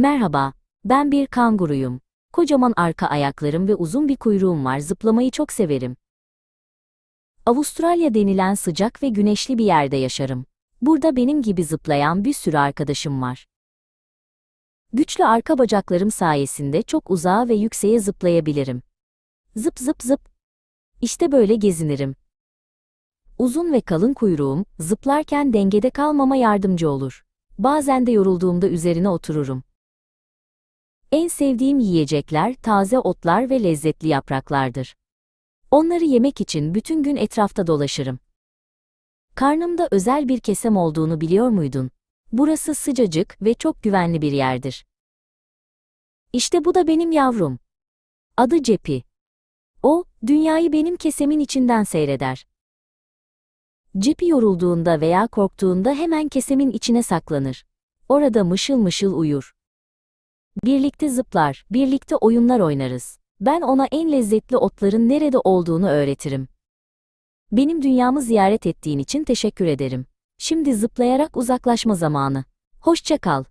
Merhaba, ben bir kanguruyum. Kocaman arka ayaklarım ve uzun bir kuyruğum var, zıplamayı çok severim. Avustralya denilen sıcak ve güneşli bir yerde yaşarım. Burada benim gibi zıplayan bir sürü arkadaşım var. Güçlü arka bacaklarım sayesinde çok uzağa ve yükseğe zıplayabilirim. Zıp zıp zıp. İşte böyle gezinirim. Uzun ve kalın kuyruğum, zıplarken dengede kalmama yardımcı olur. Bazen de yorulduğumda üzerine otururum. En sevdiğim yiyecekler taze otlar ve lezzetli yapraklardır. Onları yemek için bütün gün etrafta dolaşırım. Karnımda özel bir kesem olduğunu biliyor muydun? Burası sıcacık ve çok güvenli bir yerdir. İşte bu da benim yavrum. Adı Cepi. O, dünyayı benim kesemin içinden seyreder. Cepi yorulduğunda veya korktuğunda hemen kesemin içine saklanır. Orada mışıl mışıl uyur. Birlikte zıplar, birlikte oyunlar oynarız. Ben ona en lezzetli otların nerede olduğunu öğretirim. Benim dünyamı ziyaret ettiğin için teşekkür ederim. Şimdi zıplayarak uzaklaşma zamanı. Hoşça kal.